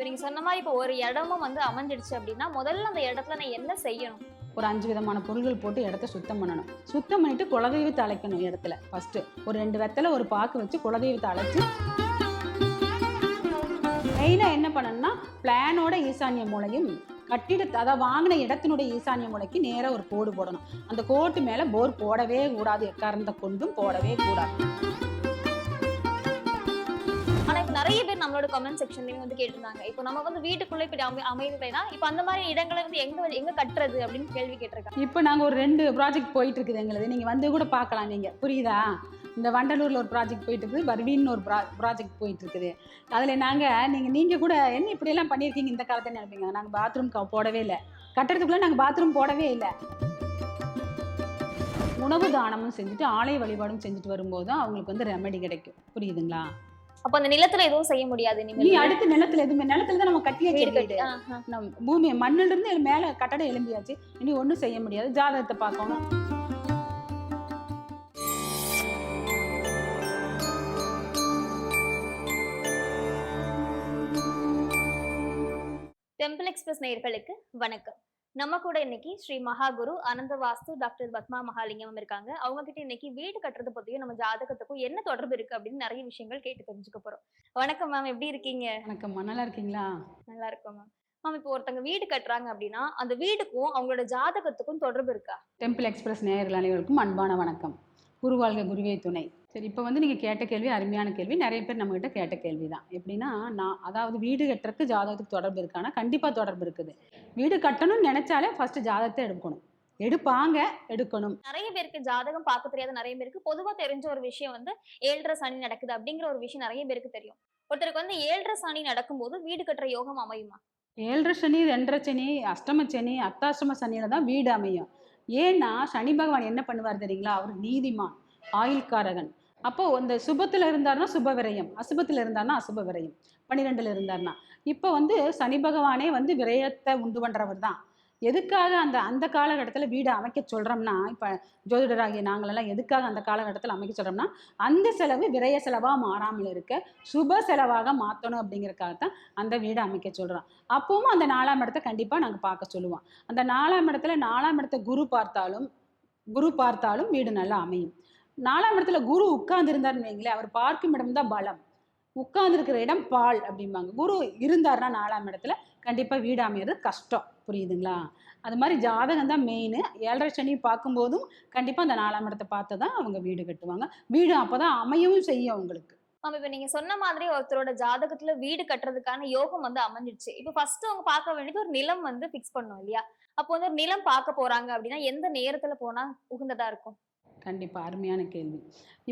இப்போ நீங்கள் சொன்ன மாதிரி இப்போ ஒரு இடமும் வந்து அமைஞ்சிடுச்சு அப்படின்னா முதல்ல அந்த இடத்துல நான் என்ன செய்யணும்? ஒரு அஞ்சு விதமான பொருள்கள் போட்டு இடத்த சுத்தம் பண்ணணும். சுத்தம் பண்ணிட்டு குலதெய்வத்தை அழைக்கணும் இடத்துல ஃபஸ்ட்டு ஒரு ரெண்டு வெத்தலை ஒரு பாக்கு வச்சு குலதெய்வத்தை அழைச்சி மெயினாக என்ன பண்ணணும்னா பிளானோட ஈசானிய மூலையும் கட்டிட அதாவது வாங்கின இடத்தினுடைய ஈசானிய மூலைக்கு நேராக ஒரு கோடு போடணும். அந்த கோட்டு மேலே போர் போடவே கூடாது. எக்காரணத்தை கொண்டும் போடவே கூடாது. நிறைய பேர் நம்மளோட கமெண்ட் செக்ஷன்லயும் வந்து கேட்டிருந்தாங்க. இப்போ நம்ம வந்து வீட்டுக்குள்ளே இப்படி அமை அமையலைன்னா இப்போ அந்த மாதிரி இடங்களை வந்து எங்க எங்க கட்டுறது அப்படின்னு கேள்வி கேட்டிருக்காங்க. இப்போ நாங்கள் ஒரு ரெண்டு ப்ராஜெக்ட் போயிட்டு இருக்குது எங்களுது. நீங்கள் வந்து கூட பார்க்கலாம் நீங்கள் புரியுதா? இந்த வண்டலூரில் ஒரு ப்ராஜெக்ட் போயிட்டு இருக்குது பர்வீன் ஒரு ப்ரா ப்ராஜெக்ட் போயிட்டு இருக்குது அதில் நாங்கள் நீங்கள் நீங்கள் கூட என்ன இப்படியெல்லாம் பண்ணியிருக்கீங்க இந்த காலத்தை நினைப்பீங்க? நாங்கள் பாத்ரூம் போடவே இல்லை. கட்டுறதுக்குள்ளே நாங்கள் பாத்ரூம் போடவே இல்லை. உணவு தானமும் செஞ்சுட்டு ஆலய வழிபாடும் செஞ்சுட்டு வரும்போது அவங்களுக்கு வந்து ரெமெடி கிடைக்கும். புரியுதுங்களா? அப்போ அந்த நிலத்துல எதுவும் செய்ய முடியாது நீ அடுத்த நிலத்துல எதுவுமே நிலத்துல தான் நம்ம கட்டியாச்சு வீடு கட்டி. நம்ம பூமி மண்ணுல இருந்து மேல கட்டடம் எழும்பியாச்சு. இனி ஒண்ணும் செய்ய முடியாது. ஜாதகத்தை பார்க்கணும். டெம்பிள் எக்ஸ்பிரஸ் நேயர்களுக்கு வணக்கம். நம்ம கூட இன்னைக்கு ஸ்ரீ மகாகுரு அனந்த வாஸ்து டாக்டர் பத்மா மகாலிங்கம் இருக்காங்க. அவங்க கிட்ட இன்னைக்கு வீடு கட்டுறது பத்தியும் நம்ம ஜாதகத்துக்கும் என்ன தொடர்பு இருக்கு அப்படின்னு நிறைய விஷயங்கள் கேட்டு தெரிஞ்சுக்க போறோம். வணக்கம் மேம் எப்படி இருக்கீங்க? வணக்கம்மா நல்லா இருக்கீங்களா? நல்லா இருக்கும் மேம் மேம் இப்போ ஒருத்தங்க வீடு கட்டுறாங்க அப்படின்னா அந்த வீடுக்கும் அவங்களோட ஜாதகத்துக்கும் தொடர்பு இருக்கா? டெம்பிள் எக்ஸ்பிரஸ் நேயர்கள் அனைவருக்கும் அன்பான வணக்கம். குருவாழ்க குருவே துணை. சரி இப்போ வந்து நீங்கள் கேட்ட கேள்வி அருமையான கேள்வி. நிறைய பேர் நம்மகிட்ட கேட்ட கேள்வி தான் எப்படின்னா நான் அதாவது வீடு கட்டுறதுக்கு ஜாதகத்துக்கு தொடர்பு இருக்கானா? கண்டிப்பாக தொடர்பு இருக்குது. வீடு கட்டணும்னு நினச்சாலே ஃபஸ்ட்டு ஜாதகத்தை எடுக்கணும். எடுப்பாங்க எடுக்கணும். நிறைய பேருக்கு ஜாதகம் பார்க்க தெரியாத நிறைய பேருக்கு பொதுவா தெரிஞ்ச ஒரு விஷயம் வந்து ஏழரை சனி நடக்குது அப்படிங்கிற ஒரு விஷயம் நிறைய பேருக்கு தெரியும். ஒருத்தருக்கு வந்து ஏழரை சனி நடக்கும்போது வீடு கட்டுற யோகம் அமையுமா? ஏழரை சனி ரெண்டரை சனி அஷ்டம சனி அத்தாஷ்டம சனியில தான் வீடு அமையும். ஏன்னா சனி பகவான் என்ன பண்ணுவார் தெரியுங்களா? அவர் நீதிமான் ஆயுள்காரகன். அப்போ அந்த சுபத்தில் இருந்தார்னா சுப விரயம் அசுபத்தில் இருந்தார்னா அசுப விரயம் பன்னிரெண்டில் இருந்தார்னா. இப்போ வந்து சனி பகவானே வந்து விரயத்தை உண்டு பண்ணுறவர் தான். எதுக்காக அந்த அந்த காலகட்டத்தில் வீடு அமைக்க சொல்கிறோம்னா இப்போ ஜோதிடராகிய நாங்களெல்லாம் எதுக்காக அந்த காலகட்டத்தில் அமைக்க சொல்கிறோம்னா அந்த செலவு விரய செலவாக மாறாமல் இருக்க சுப செலவாக மாற்றணும் அப்படிங்கறதுக்காகத்தான் அந்த வீடு அமைக்க சொல்கிறோம் அப்பவும் அந்த நாலாம் இடத்த கண்டிப்பாக நாங்கள் பார்க்க சொல்லுவோம். அந்த நாலாம் இடத்துல நாலாம் இடத்த குரு பார்த்தாலும் குரு பார்த்தாலும் வீடு நல்லா அமையும். நாலாம் இடத்துல குரு உட்கார்ந்துருந்தாருன்னு வைங்களேன் அவர் பார்க்கும் இடம் தான் பலம். உட்கார்ந்துருக்கிற இடம் பால் அப்படிம்பாங்க. குரு இருந்தாருன்னா நாலாம் இடத்துல கண்டிப்பாக வீடு அமையிறது கஷ்டம். புரியுதுங்களா? அது மாதிரி ஜாதகம் தான் மெயின் ஏழரை சனி பார்க்கும்போதும் கண்டிப்பாக அந்த நாலாம் இடத்தை பார்த்து தான் அவங்க வீடு கட்டுவாங்க. வீடு அப்போ தான் அமையவும் செய்யும் அவங்களுக்கு. மேம் இப்ப நீங்க சொன்ன மாதிரி ஒருத்தரோட ஜாதகத்துல வீடு கட்டுறதுக்கான யோகம் வந்து அமைஞ்சிடுச்சு இப்போ ஃபர்ஸ்ட் அவங்க பார்க்க வேண்டியது ஒரு நிலம் வந்து ஃபிக்ஸ் பண்ணும் இல்லையா? அப்போ வந்து ஒரு நிலம் பார்க்க போறாங்க அப்படின்னா எந்த நேரத்துல போனா உகந்ததா இருக்கும்? கண்டிப்பாக அருமையான கேள்வி.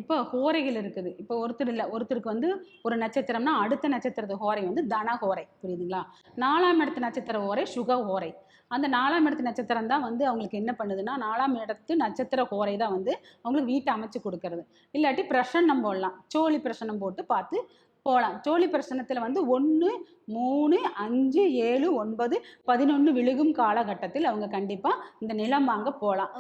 இப்போ ஹோரைகள் இருக்குது. இப்போ ஒருத்தர் இல்லை ஒருத்தருக்கு வந்து ஒரு நட்சத்திரம்னா அடுத்த நட்சத்திரத்து ஹோரை வந்து தன ஹோரை புரியுதுங்களா? நாலாம் இடத்து நட்சத்திர ஹோரை சுக ஹோரை. அந்த நாலாம் இடத்து நட்சத்திரம் தான் வந்து அவங்களுக்கு என்ன பண்ணுதுன்னா நாலாம் இடத்து நட்சத்திர ஹோரை தான் வந்து அவங்களுக்கு வீட்டை அமைச்சு கொடுக்கறது. இல்லாட்டி பிரசன்னம் போடலாம். சோழி பிரசன்னம் போட்டு பார்த்து போகலாம் சோழி பிரசனத்தில் வந்து ஒன்று மூணு அஞ்சு ஏழு ஒன்பது பதினொன்று விழுகும் காலகட்டத்தில் அவங்க கண்டிப்பாக இந்த நிலம் வாங்க போகலாம்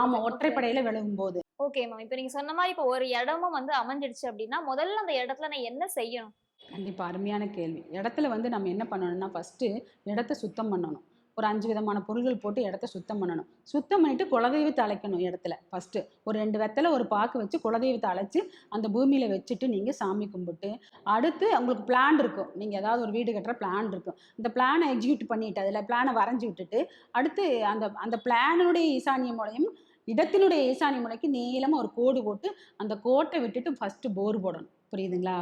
ஆமாம் ஒற்றைப்படையில் விழுகும்போது ஓகே மேம் இப்போ நீங்க சொன்ன மாதிரி இப்போ ஒரு இடமும் வந்து அமைஞ்சிடுச்சு அப்படின்னா முதல்ல அந்த இடத்துல நான் என்ன செய்யணும்? கண்டிப்பாக அருமையான கேள்வி. இடத்துல வந்து நம்ம என்ன பண்ணணும்னா ஃபஸ்ட்டு இடத்த சுத்தம் பண்ணணும். ஒரு அஞ்சு விதமான பொருட்கள் போட்டு இடத்த சுத்தம் பண்ணணும். சுத்தம் பண்ணிட்டு குலதெய்வத்தை அழைக்கணும் இடத்துல ஃபஸ்ட்டு ஒரு ரெண்டு வெத்தலை ஒரு பாக்கு வச்சு குலதெய்வத்தை அழைச்சி அந்த பூமியில் வச்சுட்டு நீங்கள் சாமி கும்பிட்டு அடுத்து உங்களுக்கு பிளான் இருக்கும். நீங்கள் ஏதாவது ஒரு வீடு கட்டுற பிளான் இருக்கும். இந்த பிளானை எக்ஸிக்யூட் பண்ணிட்டு அதில் பிளானை வரைஞ்சி விட்டுட்டு அடுத்து அந்த அந்த பிளானுடைய ஈசானிய மூலையும் இடத்தினுடைய ஈசானிய மூலைக்கு நீளமாக ஒரு கோடு போட்டு அந்த கோட்டை விட்டுட்டு ஃபஸ்ட்டு போர் போடணும். புரியுதுங்களா?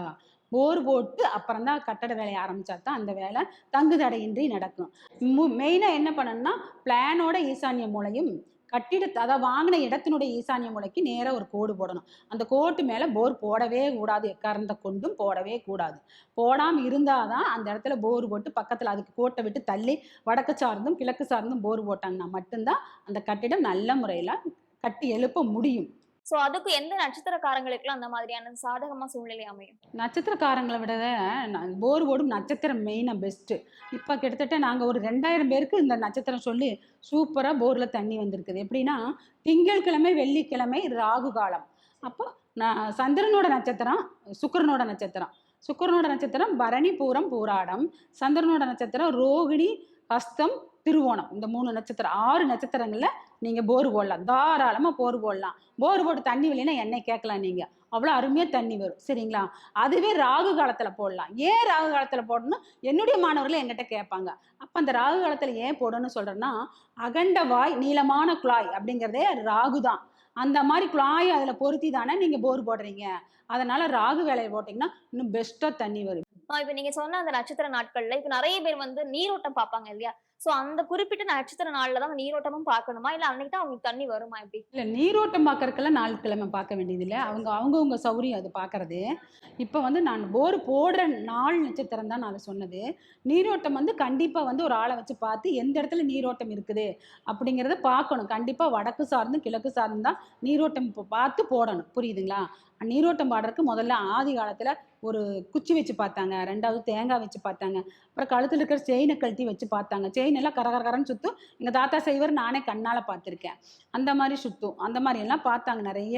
போர் போட்டு அப்புறம் தான் கட்டட வேலையை ஆரம்பிச்சா தான் அந்த வேலை தங்கு தடையின்றி நடக்கும் மெயினாக என்ன பண்ணணும்னா பிளானோட ஈசானிய மூலையும் கட்டிட அதாவது வாங்கின இடத்தினுடைய ஈசானிய மூலைக்கு நேராக ஒரு கோடு போடணும். அந்த கோட்டு மேலே போர் போடவே கூடாது. எக்காரந்த கொண்டும் போடவே கூடாது. போடாமல் இருந்தால் தான் அந்த இடத்துல போர் போட்டு பக்கத்தில் அதுக்கு கோட்டை விட்டு தள்ளி வடக்கு சார்ந்தும் கிழக்கு சார்ந்தும் போர் போட்டாங்கன்னா மட்டும்தான் அந்த கட்டிடம் நல்ல முறையில் கட்டி எழுப்ப முடியும். சோ அதுக்கு எந்த நட்சத்திரக்காரங்களுக்குலாம் அந்த மாதிரியான சாதகமா சூழ்நிலை அமையும்? நட்சத்திரக்காரங்களை விட போர் ஓடும் நட்சத்திரம் மெயினாக பெஸ்ட்டு இப்போ கிட்டத்தட்ட நாங்கள் ஒரு ரெண்டாயிரம் பேருக்கு இந்த நட்சத்திரம் சொல்லி சூப்பராக போரில் தண்ணி வந்திருக்குது. எப்படின்னா திங்கட்கிழமை வெள்ளிக்கிழமை ராகு காலம். அப்போ நான் சந்திரனோட நட்சத்திரம் சுக்கரனோட நட்சத்திரம். சுக்கரனோட நட்சத்திரம் பரணி பூரம் பூராடம். சந்திரனோட நட்சத்திரம் ரோகிணி ஹஸ்தம் திருவோணம். இந்த மூணு நட்சத்திரம் ஆறு நட்சத்திரங்களில் நீங்கள் போர் போடலாம். தாராளமாக போர் போடலாம். போர் போட்டு தண்ணி வரலைன்னா என்னை கேட்கலாம் நீங்கள் அவ்வளோ அருமையாக தண்ணி வரும். சரிங்களா? அதுவே ராகு காலத்தில் போடலாம். ஏன் ராகு காலத்தில் போடணும் என்னுடைய மாணவர்கள் என்கிட்ட கேட்பாங்க. அப்போ அந்த ராகு காலத்தில் ஏன் போடணும்னு சொல்கிறேன்னா அகண்ட வாய் நீளமான குழாய் அப்படிங்கிறதே ராகு தான். அந்த மாதிரி குழாய் அதில் பொருத்தி தானே நீங்கள் போர் போடுறீங்க. அதனால் ராகு வேலையை போட்டிங்கன்னா இன்னும் பெஸ்ட்டாக தண்ணி வரும். இப்ப நீங்க சொன்ன அந்த நட்சத்திர நாட்கள்ல இப்ப நிறைய பேர் வந்து நீரோட்டம் பார்ப்பாங்க இல்லையா? சோ அந்த குறிப்பிட்ட நட்சத்திர நாள்ல தான் நீரோட்டமும் பார்க்கணுமா? இல்ல அன்னைக்கு தான் அவங்களுக்கு தண்ணி வருமா எப்படி? இல்ல நீரோட்டம் பாக்குறதுக்கெல்லாம் நாள் கிழமை பார்க்க வேண்டியது இல்லை. அவங்க அவங்கவுங்க சௌரியம் அது பாக்குறது இப்போ வந்து நான் போர் போடுற நாள் நட்சத்திரம் தான் நான் அதை சொன்னது. நீரோட்டம் வந்து கண்டிப்பாக வந்து ஒரு ஆளை வச்சு பார்த்து எந்த இடத்துல நீரோட்டம் இருக்குது அப்படிங்கிறத பார்க்கணும். கண்டிப்பாக வடக்கு சார்ந்து கிழக்கு சார்ந்து தான் நீரோட்டம் பார்த்து போடணும். புரியுதுங்களா? நீரோட்டம் பாடுறதுக்கு முதல்ல ஆதி காலத்தில் ஒரு குச்சி வச்சு பார்த்தாங்க ரெண்டாவது தேங்காய் வச்சு பார்த்தாங்க. அப்புறம் கழுத்தில் இருக்கிற செயினை கழட்டி வச்சு பார்த்தாங்க. செயின் எல்லாம் கரகரகரன்னு சுத்தும். சுற்றும் எங்கள் தாத்தா செய்வர் நானே கண்ணால் பார்த்துருக்கேன். அந்த மாதிரி சுத்தும். அந்த மாதிரி எல்லாம் பார்த்தாங்க நிறைய.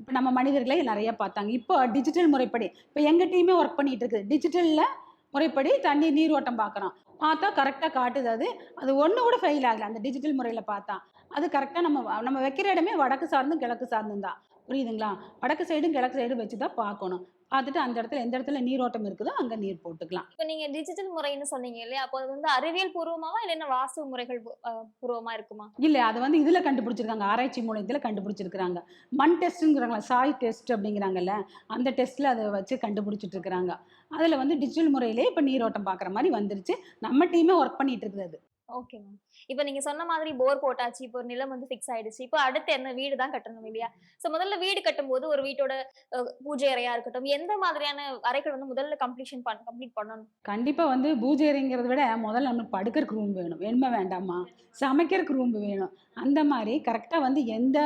இப்போ நம்ம மனிதர்களே நிறைய பார்த்தாங்க. இப்போ டிஜிட்டல் முறைப்படி. இப்போ எங்கள் டீமே ஒர்க் பண்ணிட்டு இருக்குது. டிஜிட்டலில் முறைப்படி தண்ணி நீரோட்டம் பார்க்குறோம் பார்த்தா கரெக்டாக காட்டுது அது. அது ஒன்று கூட ஃபெயில் ஆகலை. அந்த டிஜிட்டல் முறையில் பார்த்தா. அது கரெக்டாக நம்ம நம்ம வைக்கிற இடமே வடக்கு சார்ந்தும் கிழக்கு சார்ந்தும் தான். புரியுதுங்களா? வடக்கு சைடும் கிழக்கு சைடும் வச்சு தான் பார்க்கணும். பார்த்துட்டு அந்த இடத்துல எந்த இடத்துல நீரோட்டம் இருக்குதோ அங்கே நீர் போட்டுக்கலாம். இப்ப நீங்க டிஜிட்டல் முறைன்னு சொன்னீங்க இல்லையா? அப்போ அது வந்து அறிவியல் பூர்வமாவா இல்ல என்ன வாஸ்து முறைகள் பூ- அஹ் பூர்வமா இருக்குமா? இல்லை அது வந்து இதில் கண்டுபிடிச்சிருக்காங்க. ஆராய்ச்சி மூலயத்தில் கண்டுபிடிச்சிருக்கிறாங்க. மண் டெஸ்ட்டுங்கிறாங்களா சாய் டெஸ்ட் அப்படிங்கிறாங்கல்ல அந்த டெஸ்ட்டில் அதை வச்சு கண்டுபிடிச்சிட்டு இருக்கிறாங்க. அதில் வந்து டிஜிட்டல் முறையிலே இப்போ நீரோட்டம் பார்க்குற மாதிரி வந்துருச்சு. நம்ம டீமே ஒர்க் பண்ணிட்டு இருக்குது அது. ஓகே மேம் இப்போ நீங்க சொன்ன மாதிரி போர் போட்டாச்சு இப்போ ஒரு நிலம் வந்து ஃபிக்ஸ் ஆயிடுச்சு. இப்போ அடுத்து என்ன? வீடு தான் கட்டணும் இல்லையா? ஸோ முதல்ல வீடு கட்டும்போது ஒரு வீட்டோட பூஜை அறையா இருக்கட்டும் எந்த மாதிரியான அறைகள் வந்து முதல்ல கம்ப்ளீஷன் பண்ண கம்ப்ளீட் பண்ணணும்? கண்டிப்பாக வந்து பூஜை அறைங்கிறத விட முதல்ல நம்மளுக்கு படுக்கிறதுக்கு ரூம் வேணும். வெண்மை வேண்டாமா? சமைக்கிறதுக்கு ரூம் வேணும். அந்த மாதிரி கரெக்டாக வந்து எந்த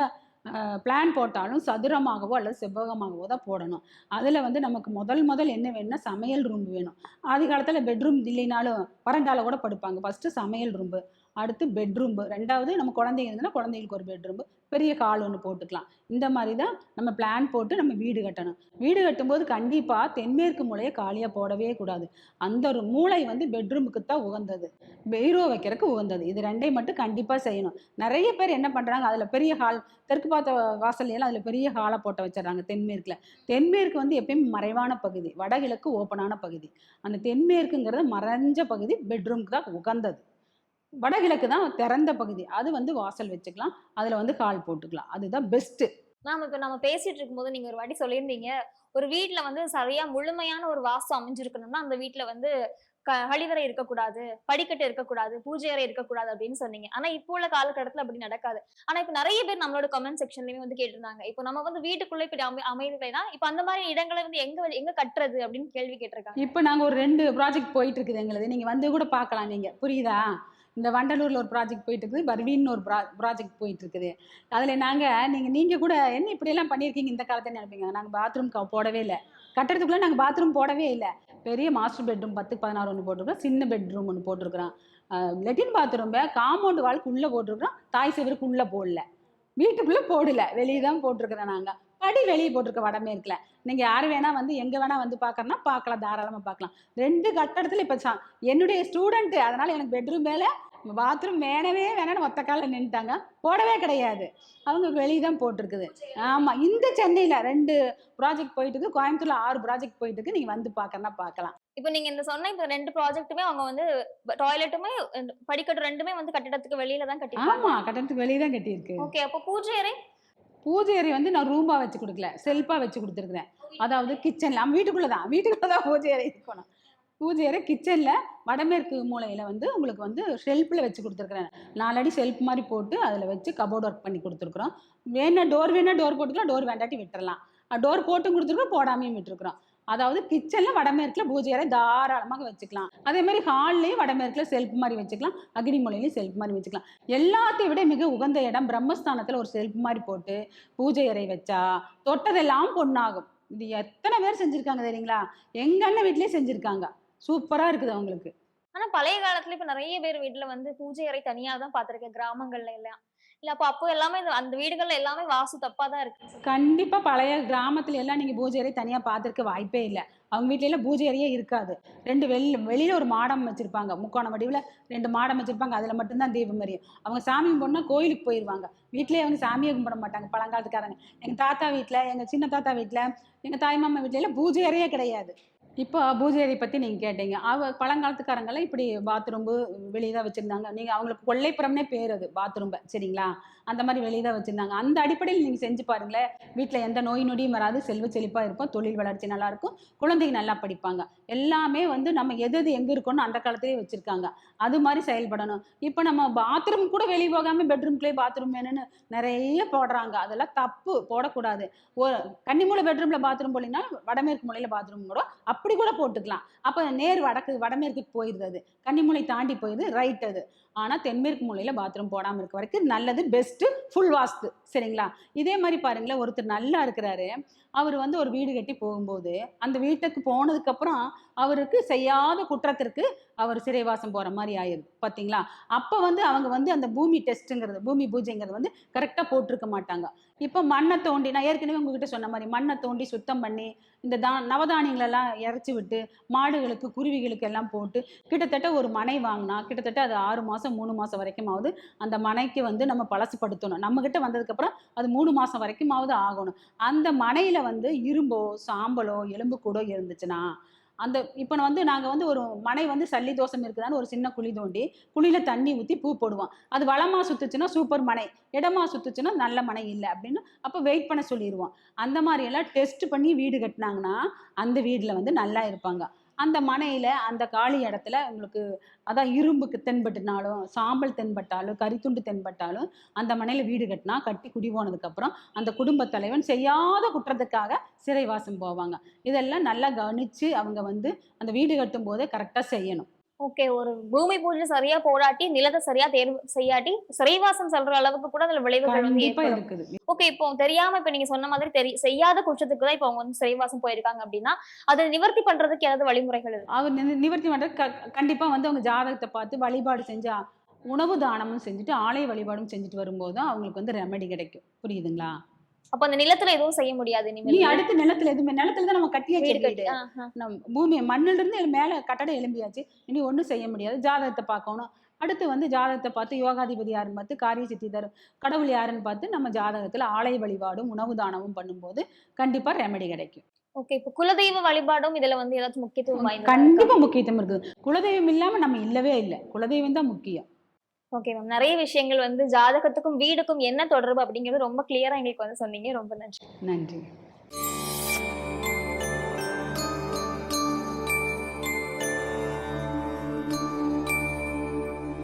பிளான் போட்டாலும் சதுரமாகவோ அல்லது செவ்வகமாகவோ தான் போடணும். அதில் வந்து நமக்கு முதல் முதல் என்ன வேணும்னா சமையல் ரூம் வேணும். ஆதி காலத்தில் பெட்ரூம் இல்லைனாலும் வரண்டால கூட படுப்பாங்க. ஃபஸ்ட்டு சமையல் ரூம்பு. அடுத்து பெட்ரூம் ரெண்டாவது நம்ம குழந்தைங்க இருந்ததுன்னா குழந்தைங்களுக்கு ஒரு பெட்ரூம் பெரிய கால் ஒன்று போட்டுக்கலாம். இந்த மாதிரி தான் நம்ம பிளான் போட்டு நம்ம வீடு கட்டணும். வீடு கட்டும்போது கண்டிப்பாக தென்மேற்கு மூலையை காலியாக போடவே கூடாது. அந்த ஒரு மூளை வந்து பெட்ரூமுக்கு தான் உகந்தது. பீரோ வைக்கிறதுக்கு உகந்தது. இது ரெண்டையும் மட்டும் கண்டிப்பாக செய்யணும். நிறைய பேர் என்ன பண்ணுறாங்க அதில் பெரிய ஹால் தெற்கு பார்த்த வாசல்லையெல்லாம் அதில் பெரிய ஹாலை போட்ட வச்சிடறாங்க தென்மேற்கில். தென்மேற்கு வந்து எப்பயும் மறைவான பகுதி. வடகிழக்கு ஓப்பனான பகுதி. அந்த தென்மேற்குங்கிறது மறைஞ்ச பகுதி பெட்ரூமுக்கு தான் உகந்தது. வடகிழக்கு தான் திறந்த பகுதி. அது வந்து வாசல் வச்சுக்கலாம். அதில் வந்து ஹால் போட்டுக்கலாம். அதுதான் பெஸ்ட்டு நாம இப்ப நம்ம பேசிட்டு இருக்கும்போது நீங்க ஒரு வாட்டி சொல்லியிருந்தீங்க. ஒரு வீட்ல வந்து சரியா முழுமையான ஒரு வாஸ்து அமைஞ்சிருக்கணும்னா அந்த வீட்ல வந்து கழிவறை இருக்கக்கூடாது படிக்கட்டு இருக்கக்கூடாது பூஜை அறை இருக்கக்கூடாது அப்படின்னு சொன்னீங்க. ஆனா இப்போ உள்ள காலகட்டத்துல அப்படி நடக்காது. ஆனா இப்ப நிறைய பேர் நம்மளோட கமெண்ட் செக்ஷன்லயுமே வந்து கேட்டிருந்தாங்க. இப்போ நம்ம வந்து வீட்டுக்குள்ள இப்படி அமை அமையலைன்னா இப்ப அந்த மாதிரி இடங்களை வந்து எங்க எங்க கட்டுறது அப்படின்னு கேள்வி கேட்டிருக்காங்க. இப்போ நாங்கள் ஒரு ரெண்டு ப்ராஜெக்ட் போயிட்டு இருக்குது எங்களுது. நீங்கள் வந்து கூட பார்க்கலாம் நீங்கள் புரியுதா? இந்த வண்டலூரில் ஒரு ப்ராஜெக்ட் போயிட்டு இருக்குது பர்வீன் ஒரு ப்ரா ப்ராஜெக்ட் போயிட்டு இருக்குது அதில் நாங்கள் நீங்கள் நீங்கள் கூட என்ன இப்படியெல்லாம் பண்ணியிருக்கீங்க இந்த காலத்தை நினைப்பீங்க? நாங்கள் பாத்ரூம் போடவே இல்லை. கட்டுறதுக்குள்ளே நாங்கள் பாத்ரூம் போடவே இல்லை. பெரிய மாஸ்டர் பெட்ரூம் பத்துக்கு பதினாறு ஒன்று போட்டிருக்கிறோம். சின்ன பெட்ரூம் ஒன்று போட்டிருக்கிறோம். லெட்டின் பாத்ரூம் காம்பவுண்ட் வால்க்கு உள்ளே போட்டிருக்கிறோம். தாய் சிவருக்கு உள்ளே போடல. வீட்டுக்குள்ளே போடல. வெளியே தான் போட்டிருக்கிறோம் நாங்கள் படி வெளியே போட்டிருக்க வடமேற்கில் நீங்கள் யார் வேணால் வந்து எங்கே வேணால் வந்து பார்க்கறனா பார்க்கலாம் தாராளமாக பார்க்கலாம் ரெண்டு கட்டடத்தில் இப்போ என்னுடைய ஸ்டூடெண்ட்டு அதனால் எனக்கு பெட்ரூம் மேலே பாத்ரூம் வேணவே வேணாம்னு ஒத்த காலில் நின்றுட்டாங்க போடவே கிடையாது. அவங்க வெளியே தான் போட்டிருக்குது. ஆமாம் இந்த சென்னையில் ரெண்டு ப்ராஜெக்ட் போயிட்டு இருக்கு. கோயம்புத்தூர்ல ஆறு ப்ராஜெக்ட் போயிட்டு இருக்கு. நீங்கள் வந்து பார்க்கறனா பார்க்கலாம் இப்போ நீங்க இந்த சொன்ன இப்ப ரெண்டு ப்ராஜெக்ட்டுமே அவங்க வந்து டாய்லெட்டுமே படிக்கட்டு ரெண்டுமே வந்து கட்டிடத்துக்கு வெளியில தான் கட்டிருக்காங்க. ஆமாம் கட்டடத்துக்கு வெளியே தான் கட்டியிருக்கு. ஓகே அப்போ பூஜை அறை பூஜை அறை வந்து நான் ரூமாக வச்சு கொடுக்கல. செல்ஃபாக வச்சு கொடுத்துருக்குறேன். அதாவது கிச்சனில் நம்ம வீட்டுக்குள்ளே தான் வீட்டுக்குள்ளே தான் பூஜை அறை இருக்கணும் பூஜை அறை கிச்சனில் வடமேற்கு மூலையில் வந்து உங்களுக்கு வந்து ஷெல்ஃபில் வச்சு கொடுத்துருக்குறேன். நாலடி ஷெல்ஃப் மாதிரி போட்டு அதில் வச்சு கபோர்ட் ஒர்க் பண்ணி கொடுத்துருக்குறோம். வேணா டோர் வேணா டோர் போட்டுக்கலாம் டோர் வேண்டாட்டி விட்டுறலாம். டோர் போட்டும் கொடுத்துருக்கோம் போடாமையும் விட்டுருக்குறோம். அதாவது கிச்சனில் வடமேற்கில் பூஜை அறை தாராளமாக வச்சுக்கலாம். அதே மாதிரி ஹால்லையும் வடமேற்கில் செல்ஃப் மாதிரி வச்சுக்கலாம். அக்னி செல்ஃப் மாதிரி வச்சுக்கலாம். எல்லாத்தையும் விட மிக உகந்த இடம் பிரம்மஸ்தானத்தில் ஒரு செல்ஃப் மாதிரி போட்டு பூஜை அறை வச்சா தொட்டதெல்லாம் பொண்ணாகும் இது எத்தனை பேர் செஞ்சுருக்காங்க தெரியுங்களா? எங்கள் அண்ணன் வீட்லேயே செஞ்சுருக்காங்க. சூப்பராக இருக்குது அவங்களுக்கு. ஆனா பழைய காலத்துல இப்ப நிறைய பேர் வீட்டுல வந்து பூஜை அறை தனியா தான் பாத்திருக்கேன். கிராமங்கள்ல எல்லாம். இல்ல அப்போ அப்போ எல்லாமே அந்த வீடுகள்ல எல்லாமே வாசு தப்பா தான் இருக்கு. கண்டிப்பாக பழைய கிராமத்துல எல்லாம் நீங்கள் பூஜை அறை தனியாக பார்த்துருக்க வாய்ப்பே இல்லை. அவங்க வீட்ல எல்லாம் பூஜை அறையே இருக்காது. ரெண்டு வெளி வெளியில ஒரு மாடம் வச்சிருப்பாங்க. முக்கோண வடிவில் ரெண்டு மாடம் வச்சிருப்பாங்க. அதுல மட்டும்தான் தீபம் எரியும். அவங்க சாமி கும்பிடணும்னா கோயிலுக்கு போயிடுவாங்க வீட்லயே அவங்க சாமியை கும்பிட மாட்டாங்க பழங்காலத்துக்காரங்க. எங்க தாத்தா வீட்டில் எங்க சின்ன தாத்தா வீட்டில் எங்க தாய் மாமா வீட்ல எல்லாம் பூஜை அறையே கிடையாது. இப்போ பூஜை பற்றி பத்தி நீங்க கேட்டீங்க. அவ பழங்காலத்துக்காரங்கெல்லாம் இப்படி பாத்ரூம் வெளியே தான் வச்சிருந்தாங்க. நீங்க அவங்களுக்கு கொள்ளைப்புறம்னே பேர் அது பாத்ரூம் சரிங்களா? அந்த மாதிரி வெளியே தான் வச்சிருந்தாங்க. அந்த அடிப்படையில் நீங்க செஞ்சு பாருங்களேன். வீட்ல எந்த நோய் நொடியும் வராது. செல்வ செழிப்பாக இருப்போம் தொழில் வளர்ச்சி நல்லா இருக்கும். குழந்தைங்க நல்லா படிப்பாங்க. எல்லாமே வந்து நம்ம எது எது எங்க இருக்கோன்னு அந்த காலத்திலே வச்சிருக்காங்க. அது மாதிரி செயல்படணும். இப்போ நம்ம பாத்ரூம் கூட வெளியே போகாம பெட்ரூம்குள்ளே பாத்ரூம் வேணும்னு நிறைய போடுறாங்க. அதெல்லாம் தப்பு. போடக்கூடாது. ஒரு கன்னிமூலை பெட்ரூமில் பாத்ரூம் போலீங்கன்னா வடமேற்கு மூலையில் பாத்ரூம் கூட அப்படி கூட போட்டுக்கலாம். அப்போ நேர் வடக்கு வடமேற்கு போயிடுது அது. கன்னிமூலை தாண்டி போயிருது ரைட் அது. ஆனால் தென்மேற்கு மூலையில் பாத்ரூம் போடாமல் இருக்க வரைக்கும் நல்லது பெஸ்ட்டு ஃபுல் வாஸ்து சரிங்களா? இதே மாதிரி பாருங்களேன் ஒருத்தர் நல்லா இருக்கிறாரு. அவர் வந்து ஒரு வீடு கட்டி போகும்போது அந்த வீட்டுக்கு போனதுக்கப்புறம் அவருக்கு செய்யாத குற்றத்திற்கு அவர் சிறைவாசம் போகிற மாதிரி ஆயிடுது. பார்த்தீங்களா அப்போ வந்து அவங்க வந்து அந்த பூமி டெஸ்ட்டுங்கிறது பூமி பூஜைங்கிறது வந்து கரெக்டாக போட்டிருக்க மாட்டாங்க. இப்போ மண்ணை தோண்டி நான் ஏற்கனவே உங்ககிட்ட சொன்ன மாதிரி மண்ணை தோண்டி சுத்தம் பண்ணி இந்த தா நவதானியங்களெல்லாம் இறச்சி விட்டு மாடுகளுக்கு குருவிகளுக்கு எல்லாம் போட்டு கிட்டத்தட்ட ஒரு மனை வாங்கினா கிட்டத்தட்ட அது ஆறு மாதம் மாதம் மூணு மாதம் வரைக்குமாவது அந்த மனைக்கு வந்து நம்ம பழசுப்படுத்தணும் நம்மக்கிட்ட வந்ததுக்கப்புறம் அது மூணு மாதம் வரைக்குமாவது ஆகணும். அந்த மனையில் வந்து இரும்போ சாம்பலோ எலும்புக்கூடோ இருந்துச்சுன்னா அந்த இப்போ வந்து நாங்கள் வந்து ஒரு மனை வந்து சல்லி தோசம் இருக்குதான்னு ஒரு சின்ன குழி தோண்டி குழியில் தண்ணி ஊற்றி பூ போடுவோம். அது வளமாக சுத்துச்சுன்னா சூப்பர் மனை இடமா சுத்துச்சுன்னா நல்ல மனை இல்லை அப்படின்னு அப்போ வெயிட் பண்ண சொல்லிடுவோம் அந்த மாதிரி எல்லாம் டெஸ்ட் பண்ணி வீடு கட்டினாங்கன்னா அந்த வீட்டில் வந்து நல்லா இருப்பாங்க. அந்த மனையில் அந்த காலி இடத்துல உங்களுக்கு அதான் இரும்புக்கு தென்பட்டுனாலும் சாம்பல் தென்பட்டாலும் கரித்துண்டு தென்பட்டாலும் அந்த மனையில் வீடு கட்டினா கட்டி குடி போனதுக்கப்புறம் அந்த குடும்பத் தலைவன் செய்யாத குற்றத்துக்காக சிறைவாசம் போவாங்க. இதெல்லாம் நல்லா கவனித்து அவங்க வந்து அந்த வீடு கட்டும் போதே கரெக்டாக செய்யணும். ஓகே ஒரு பூமி பூஜை சரியா போடாட்டி நிலத்தை சரியா தேர்வு செய்யாட்டி சிறைவாசம் சொல்ற அளவுக்கு கூட அதுல விளைவுகள் வந்து ஓகே இப்போ தெரியாம இப்ப நீங்க சொன்ன மாதிரி தெரி செய்யாத குற்றத்துக்கு தான் இப்போ அவங்க வந்து சிறைவாசம் போயிருக்காங்க அப்படின்னா அதை நிவர்த்தி பண்றதுக்கு ஏதாவது வழிமுறைகள் அவர் நிவர்த்தி பண்ணுறது க கண்டிப்பாக வந்து அவங்க ஜாதகத்தை பார்த்து வழிபாடு செஞ்சா உணவு தானமும் செஞ்சுட்டு ஆலய வழிபாடும் செஞ்சுட்டு வரும்போது தான் அவங்களுக்கு வந்து ரெமெடி கிடைக்கும். புரியுதுங்களா? அப்ப அந்த நிலத்துல எதுவும் செய்ய முடியாது நீ அடுத்த நிலத்துல எதுவுமே நிலத்துல தான் நம்ம கட்டியாச்சு வீடு கட்டி. நம்ம பூமி மண்ணுல இருந்து மேல கட்டடம் எழும்பியாச்சு. இனி ஒண்ணும் செய்ய முடியாது. ஜாதகத்தை பார்க்கணும். அடுத்து வந்து ஜாதகத்தை பார்த்து யோகாதிபதி யாருன்னு பார்த்து காரிய சித்தி தரும் கடவுள் யாருன்னு பார்த்து நம்ம ஜாதகத்துல ஆலய வழிபாடும் உணவு தானமும் பண்ணும்போது கண்டிப்பா ரெமெடி கிடைக்கும். ஓகே இப்போ குலதெய்வ வழிபாடும் இதுல வந்து ஏதாச்சும் முக்கியத்துவம்? கண்டிப்பா முக்கியத்துவம் இருக்குது. குலதெய்வம் இல்லாம நம்ம இல்லவே இல்லை. குலதெய்வம் தான் முக்கியம். ஓகே மேம் நிறைய விஷயங்கள் வந்து ஜாதகத்துக்கும் வீடுக்கும் என்ன தொடர்பு அப்படிங்கிறது ரொம்ப கிளியரா எங்களுக்கு வந்து சொன்னீங்க. ரொம்ப நன்றி. நன்றி.